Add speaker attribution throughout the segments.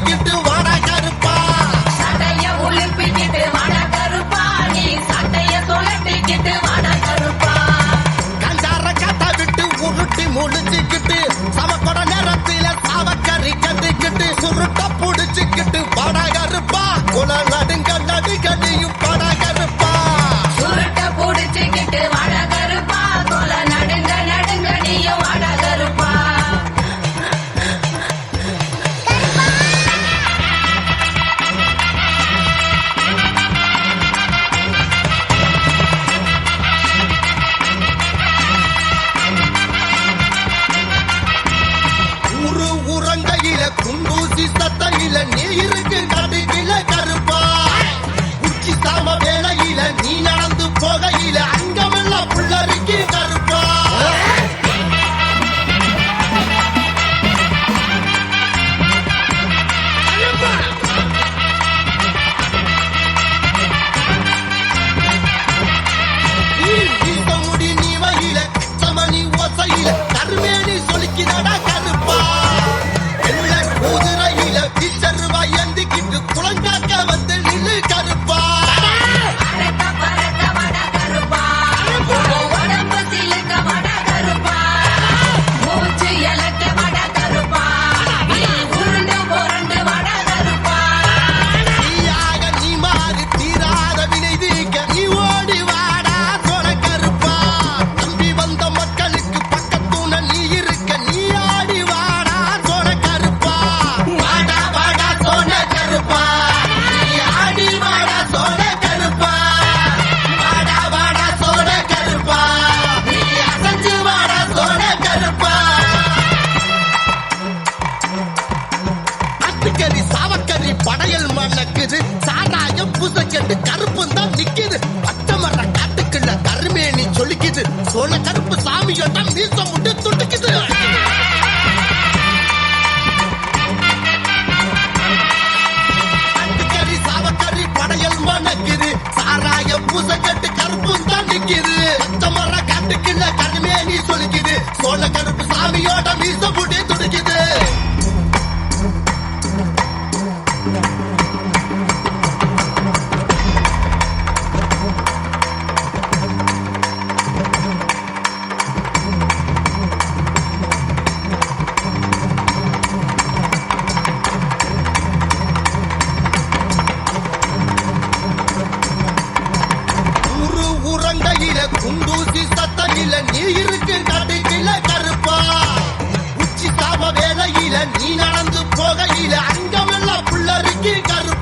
Speaker 1: உளுப்பிக்கிட்டு வாடா கருப்பா.
Speaker 2: சடைய உளுப்பிக்கிட்டு வாடா கருப்பா. நீ சடைய சுழப்பிக்கிட்டு வாடா கருப்பா.
Speaker 1: கஞ்சார கதை விட்டு உருட்டி முழிச்சுக்கிட்டு சமக்கொட நேரத்தில சாவக்கறி கட்டிக்கிட்டு சுருட்ட புடிச்சுக்கிட்டு வாடா கருப்பா. குல நடுங்க நடுகடியும் சோழ கருப்பு சாமியோட தூசி சத்தமில்ல நீ இருக்கு நடுக்கில கருப்பா. உச்சி தாப வேலையில நீ நடந்து போகையில அங்கமெல்லாம் புள்ளருக்கு கருப்பா.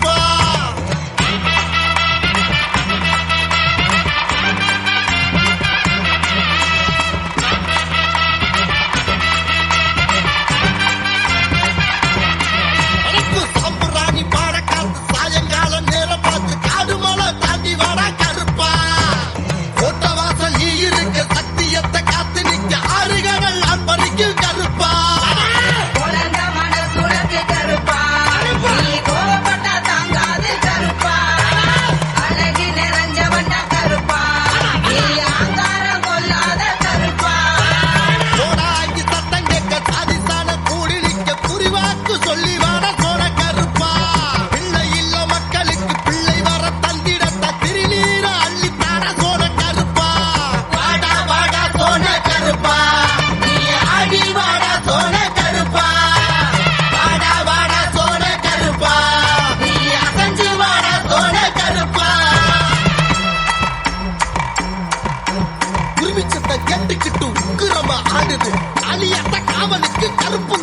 Speaker 1: அலியத்த காவலுக்கு கருப்பு